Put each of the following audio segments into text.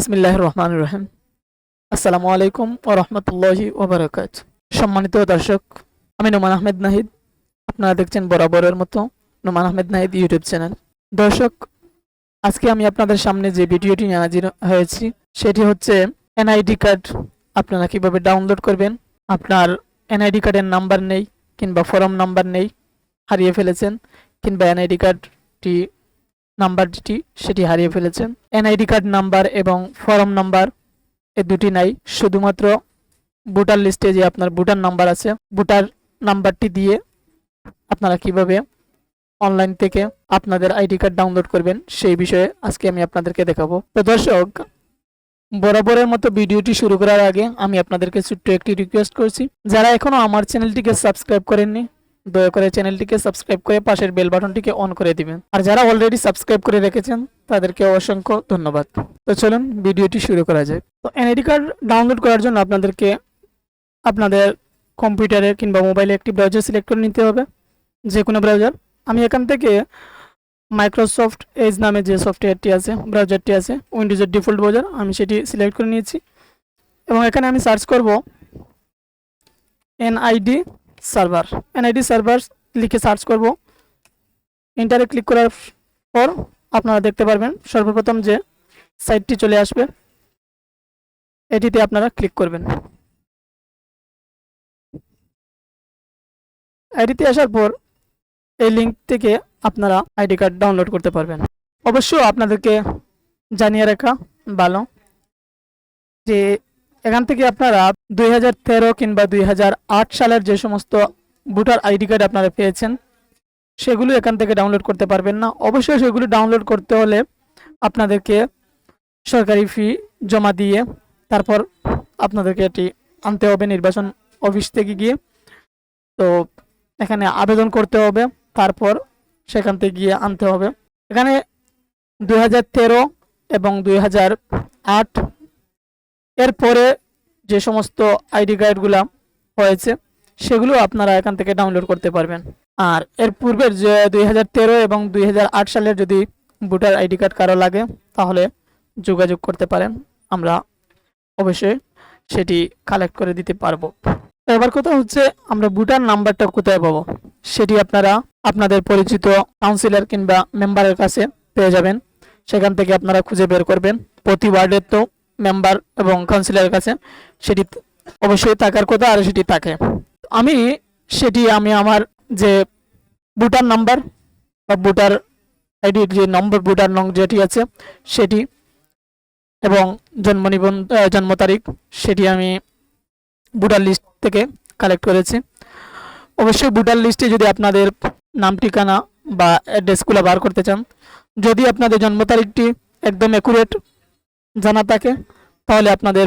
বিসমিল্লাহ রহমান রহিম। আসসালামু আলাইকুম ও রহমতুল্লাহি ওবরাকাত সম্মানিত দর্শক, আমি নোমান আহমেদ নাহিদ। আপনারা দেখছেন বরাবরের মতো নোমান আহমেদ নাহিদ ইউটিউব চ্যানেল। দর্শক, আজকে আমি আপনাদের সামনে যে ভিডিওটি নিয়ে হাজির হয়েছি, সেটি হচ্ছে এনআইডি কার্ড। আপনারা কীভাবে ডাউনলোড করবেন? আপনার এনআইডি কার্ডের নাম্বার নেই কিংবা ফর্ম নাম্বার নেই, হারিয়ে ফেলেছেন কিংবা এনআইডি কার্ডটি নাম্বারটি সেটি হারিয়ে ফেলেছেন। এনআইডি কার্ড নাম্বার এবং ফর্ম নাম্বার এ দুটি নাই। শুধুমাত্র ভোটার লিস্টে যে আপনার ভোটার নাম্বার আছে, ভোটার নাম্বারটি দিয়ে আপনারা কীভাবে অনলাইন থেকে আপনাদের আইডি কার্ড ডাউনলোড করবেন, সেই বিষয়ে আজকে আমি আপনাদেরকে দেখাবো। তো দর্শক, বরাবরের মতো ভিডিওটি শুরু করার আগে আমি আপনাদেরকে ছোট্ট একটি রিকোয়েস্ট করছি। যারা এখনও আমার চ্যানেলটিকে সাবস্ক্রাইব করেননি দয়া করে চ্যানেলটিকে সাবস্ক্রাইব করে পাশের বেল বাটনটিকে অন করে দিবেন। আর যারা অলরেডি সাবস্ক্রাইব করে রেখেছেন, তাদেরকে অসংখ্য ধন্যবাদ। তো চলুন ভিডিওটি শুরু করা যায় তো এনআইডি কার্ড ডাউনলোড করার জন্য আপনাদেরকে আপনাদের কম্পিউটারে কিংবা মোবাইলে একটি ব্রাউজার সিলেক্ট করে নিতে হবে যে কোনো ব্রাউজার আমি এখান থেকে মাইক্রোসফট এজ নামে যে সফটওয়্যারটি আছে ব্রাউজারটি আছে উইন্ডোজের ডিফল্ট ব্রাউজার আমি সেটি সিলেক্ট করে নিয়েছি। এবং এখানে আমি সার্চ করব এনআইডি সার্ভার এনআইডি সার্ভার লিখে সার্চ করব। ইন্টারে ক্লিক করার পর আপনারা দেখতে পারবেন সর্বপ্রথম যে সাইটটি চলে আসবে, এটিতে আপনারা ক্লিক করবেন। আইডিতে আসার পর এই লিঙ্ক থেকে আপনারা আইডি কার্ড ডাউনলোড করতে পারবেন। অবশ্য আপনাদেরকে জানিয়ে রাখা ভালো যে এখান থেকে আপনারা দুই হাজার তেরো কিংবা দুই হাজার আট সালের যে সমস্ত ভোটার আইডি কার্ড আপনারা পেয়েছেন, সেগুলো এখান থেকে ডাউনলোড করতে পারবেন না। অবশ্যই সেগুলো ডাউনলোড করতে হলে আপনাদেরকে সরকারি ফি জমা দিয়ে তারপর আপনাদেরকে এটি আনতে হবে নির্বাচন অফিস থেকে গিয়ে। তো এখানে আবেদন করতে হবে, তারপর সেখান থেকে গিয়ে আনতে হবে। এখানে দু হাজার তেরো এবং দুই এরপরে যে সমস্ত আইডি কার্ডগুলো হয়েছে, সেগুলো আপনারা এখান থেকে ডাউনলোড করতে পারবেন। আর এর পূর্বের যে দুই হাজার তেরো এবং দুই হাজার আট সালের যদি ভোটার আইডি কার্ড কারও লাগে, তাহলে যোগাযোগ করতে পারেন। আমরা অবশ্যই সেটি কালেক্ট করে দিতে পারব। এবার কথা হচ্ছে, আমরা ভোটার নাম্বারটা কোথায় পাবো? সেটি আপনারা আপনাদের পরিচিত কাউন্সিলর কিংবা মেম্বারের কাছে পেয়ে যাবেন। সেখান থেকে আপনারা খুঁজে বের করবেন। প্রতি ওয়ার্ডের তো মেম্বার এবং কাউন্সিলরের কাছে, সেটি অবশ্যই থাকার কথা আর সেটি থাকে। আমি, সেটি আমি আমার যে ভোটার নাম্বার বা ভোটার আইডির যে নম্বর, ভোটার নং যেটি আছে, সেটি এবং জন্ম নিবন্ধ জন্ম তারিখ, সেটি আমি ভোটার লিস্ট থেকে কালেক্ট করেছি। অবশ্যই ভোটার লিস্টে যদি আপনাদের নাম, ঠিকানা বা অ্যাড্রেসগুলো বার করতে চান, যদি আপনাদের জন্ম তারিখটি একদম অ্যাকুরেট জানা থাকে, তাহলে আপনাদের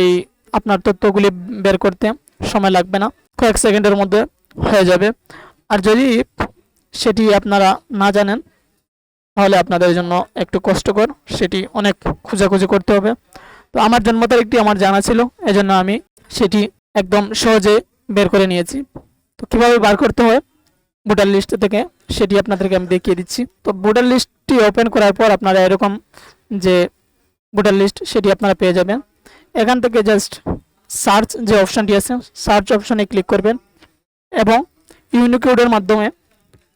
এই আপনার তথ্যগুলি বের করতে সময় লাগবে না। কয়েক সেকেন্ডের মধ্যে হয়ে যাবে। আর যদি সেটি আপনারা না জানেন, তাহলে আপনাদের জন্য একটু কষ্টকর, সেটি অনেক খোঁজাখুঁজি করতে হবে। তো আমার জন্ম তারিখটি আমার জানা ছিল, এজন্য আমি সেটি একদম সহজে বের করে নিয়েছি। তো কীভাবে বার করতে হয়? ভোটার লিস্ট থেকে সেটি আপনাদেরকে আমি দেখিয়ে দিচ্ছি। তো ভোটার লিস্টটি ওপেন করার পর আপনারা এরকম যে ভোটার লিস্ট সেটি আপনারা পেয়ে যাবেন। এখান থেকে জাস্ট সার্চ যে অপশানটি আছে সার্চ অপশানে ক্লিক করবেন এবং ইউনিকোডের মাধ্যমে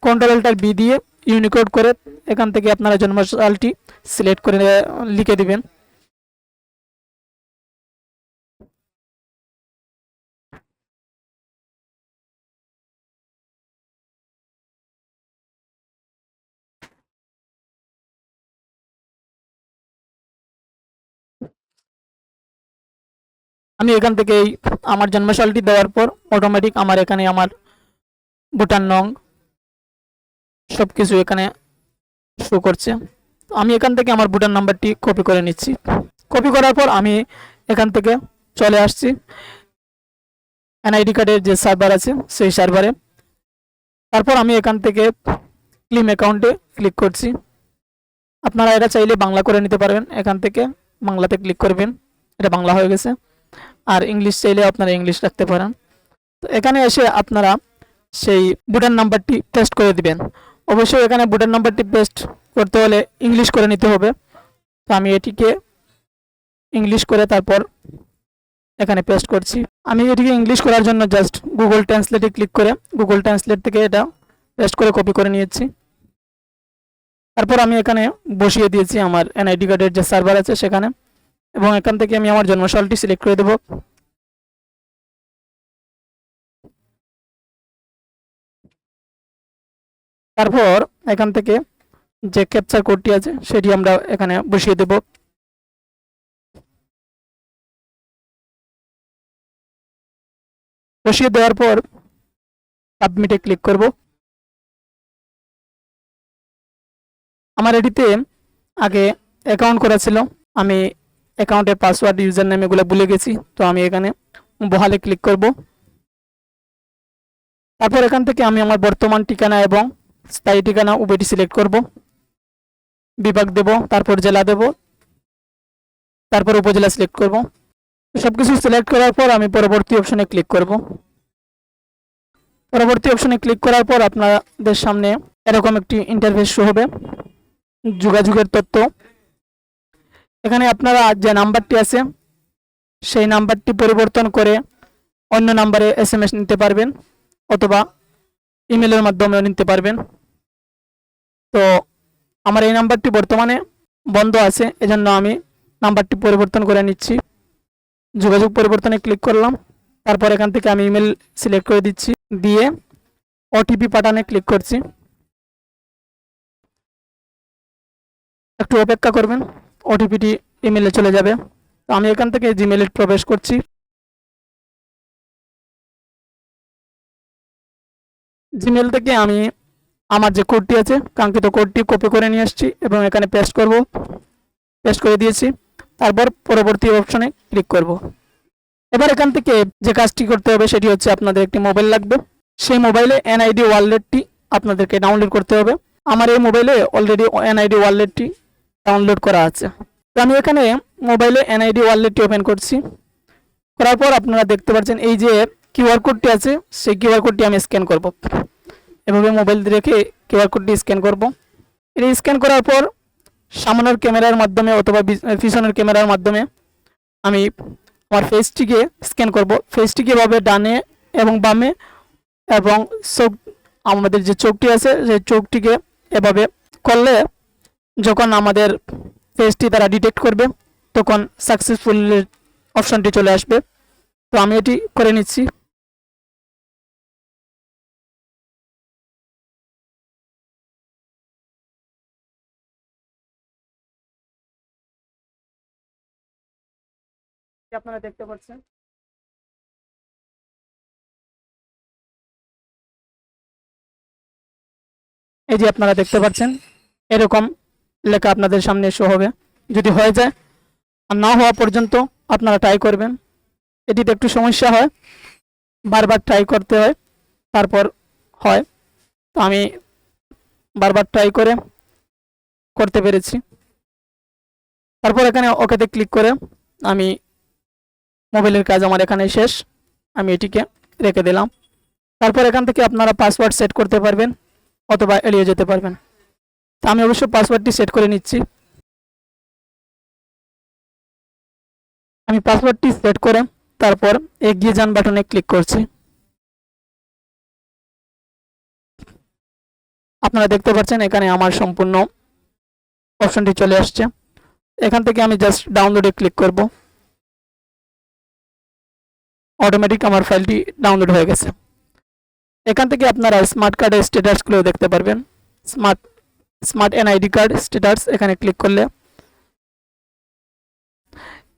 কন্ট্রোলটার বি দিয়ে ইউনিকোড করে এখান থেকে আপনারা জন্মসালটি সিলেক্ট করে, লিখে দিবেন। আমি এখান থেকে এই আমার জন্মসালটি দেওয়ার পর অটোমেটিক আমার এখানে আমার ভুটান নং সব কিছু এখানে শো করছে। আমি এখান থেকে আমার ভুটান নাম্বারটি কপি করে নিচ্ছি। কপি করার পর আমি এখান থেকে চলে আসছি। এনআইডি কার্ডের যে সার্ভার আছে, সেই সার্ভারে তারপর আমি এখান থেকে ক্লিম অ্যাকাউন্টে ক্লিক করছি। আপনারা এটা চাইলে বাংলা করে নিতে পারবেন। এখান থেকে বাংলাতে ক্লিক করবেন। এটা বাংলা হয়ে গেছে। আর ইংলিশ চাইলে আপনারা ইংলিশ রাখতে পারেন। তো এখানে এসে আপনারা সেই ভোটার নাম্বারটি পেস্ট করে দিবেন। অবশ্যই এখানে ভোটার নাম্বারটি পেস্ট করতে হলে ইংলিশ করে নিতে হবে। তো আমি এটিকে ইংলিশ করে তারপর এখানে পেস্ট করছি। আমি এটিকে ইংলিশ করার জন্য জাস্ট গুগল ট্রান্সলেটে ক্লিক করে গুগল ট্রান্সলেট থেকে এটা পেস্ট করে কপি করে নিয়েছি। তারপর আমি এখানে বসিয়ে দিয়েছি আমার এনআইডি কার্ডের যে সার্ভার আছে সেখানে। এবং এখান থেকে আমি আমার জন্মসালটি সিলেক্ট করে দেবো। তারপর এখান থেকে যে ক্যাপচার কোডটি আছে, সেটি আমরা এখানে বসিয়ে দেব। বসিয়ে দেওয়ার পর সাবমিটে ক্লিক করব। আমার এটিতে আগে অ্যাকাউন্ট করা ছিল। আমি অ্যাকাউন্টের পাসওয়ার্ড ইউজার নেম এগুলো ভুলে গেছি, তো আমি এখানে বহালে ক্লিক করব। তারপর এখান থেকে আমি আমার বর্তমান ঠিকানা এবং স্থায়ী ঠিকানা উভয়টি সিলেক্ট করব। বিভাগ দেব, তারপর জেলা দেব, তারপর উপজেলা সিলেক্ট করব। সব কিছু সিলেক্ট করার পর আমি পরবর্তী অপশনে ক্লিক করব। পরবর্তী অপশনে ক্লিক করার পর আপনাদের সামনে এরকম একটি ইন্টারফেস শো হবে। যোগাযোগের তথ্য এখানে আপনারা যে নাম্বারটি আছে, সেই নাম্বারটি পরিবর্তন করে অন্য নাম্বারে এস এম এস নিতে পারবেন অথবা ইমেলের মাধ্যমেও নিতে পারবেন। তো আমার এই নাম্বারটি বর্তমানে বন্ধ আছে, এজন্য আমি নাম্বারটি পরিবর্তন করে নিচ্ছি। যোগাযোগ পরিবর্তনে ক্লিক করলাম, তারপর এখান থেকে আমি ইমেল সিলেক্ট করে দিচ্ছি, দিয়ে ওটিপি পাঠানে ক্লিক করছি। একটু অপেক্ষা করবেন। ওটিপিটি ইমেলে চলে যাবে। তো আমি এখান থেকে জিমেলে প্রবেশ করছি। জিমেল থেকে আমি আমার যে কোডটি আছে, কাঙ্ক্ষিত কোডটি কপি করে নিয়ে আসছি এবং এখানে পেস্ট করব। পেস্ট করে দিয়েছি। তারপর পরবর্তী অপশনে ক্লিক করব। এবার এখান থেকে যে কাজটি করতে হবে, সেটি হচ্ছে আপনাদের একটি মোবাইল লাগবে। সেই মোবাইলে এনআইডি ওয়ালেটটি আপনাদেরকে ডাউনলোড করতে হবে। আমার এই মোবাইলে অলরেডি এনআইডি ওয়ালেটটি ডাউনলোড করা আছে। তো আমি এখানে মোবাইলে এনআইডি ওয়ালেটটি ওপেন করছি। করার পর আপনারা দেখতে পাচ্ছেন এই যে কিউআর কোডটি আছে, সেই কিউআর কোডটি আমি স্ক্যান করব। এভাবে মোবাইল রেখে কিউআর কোডটি স্ক্যান করব। এটা স্ক্যান করার পর সামনের ক্যামেরার মাধ্যমে অথবা পিছনের ক্যামেরার মাধ্যমে আমি আমার ফেসটিকে স্ক্যান করব। ফেসটিকে এভাবে ডানে এবং বামে এবং চোখ আমাদের যে চোখটি আছে, সেই চোখটিকে এভাবে করলে যখন আমাদের ফেসটি তারা ডিটেক্ট করবে, তখন সাকসেসফুল অপশনটি চলে আসবে। তো আমি এটি করে নিচ্ছি। আপনারা দেখতে পাচ্ছেন। এই যে আপনারা দেখতে পাচ্ছেন, এরকম লেখা আপনাদের সামনে শো হবে। যদি হয়ে যায় আর না হওয়া পর্যন্ত আপনারা ট্রাই করবেন। এটিতে একটু সমস্যা হয়। বারবার ট্রাই করতে হয়, তারপর হয়। তো আমি বারবার ট্রাই করে করতে পেরেছি। তারপর এখানে ওকেতে ক্লিক করে আমি মোবাইলের কাজ আমার এখানে শেষ। আমি এটিকে রেখে দিলাম। তারপর এখান থেকে আপনারা পাসওয়ার্ড সেট করতে পারবেন অথবা এড়িয়ে যেতে পারবেন। তো আমি অবশ্য পাসওয়ার্ডটি সেট করে নিচ্ছি। আমি পাসওয়ার্ডটি সেট করে তারপর এগিয়ে যান বাটনে ক্লিক করছি। আপনারা দেখতে পাচ্ছেন এখানে আমার সম্পূর্ণ অপশনটি চলে আসছে। এখান থেকে আমি জাস্ট ডাউনলোডে ক্লিক করব। অটোমেটিক আমার ফাইলটি ডাউনলোড হয়ে গেছে। এখান থেকে আপনারা স্মার্ট কার্ডের স্ট্যাটাসগুলো দেখতে পারবেন। Smart smart NID card status এখানে ক্লিক করলে।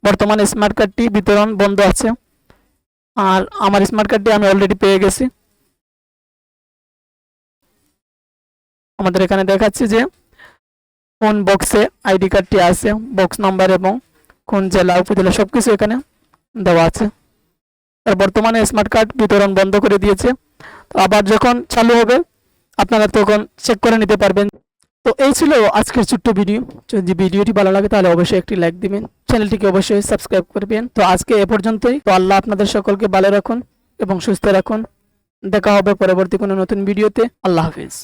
বর্তমানে স্মার্ট কার্ডটি বিতরণ বন্ধ আছে। আর আমার স্মার্ট কার্ডটি আমি অলরেডি পেয়ে গেছি। আমাদের এখানে দেখাচ্ছে যে কোন বক্সে আইডি কার্ডটি আছে বক্স নাম্বার এবং কোন জেলা, উপজেলা সব কিছু এখানে দেওয়া আছে। আর বর্তমানে স্মার্ট কার্ড বিতরণ বন্ধ করে দিয়েছে। আবার যখন চালু হবে, আপনারা তখন চেক করে নিতে পারবেন। তো এই ছিল আজকের ছোট্ট ভিডিও। যদি ভিডিওটি ভালো লাগে তাহলে অবশ্যই একটি লাইক দিবেন। চ্যানেলটিকে অবশ্যই সাবস্ক্রাইব করবেন। তো আজকে এ পর্যন্তই। তো আল্লাহ আপনাদের সকলকে ভালো রাখুন এবং সুস্থ রাখুন। দেখা হবে পরবর্তী কোনো নতুন ভিডিওতে। আল্লাহ হাফিজ।